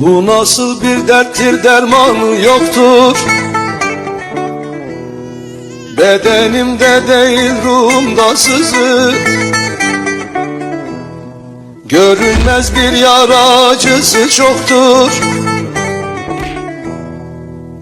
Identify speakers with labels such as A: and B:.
A: Bu nasıl bir derttir dermanı yoktur? Bedenimde değil ruhumda sızı. Görünmez bir yara acısı çoktur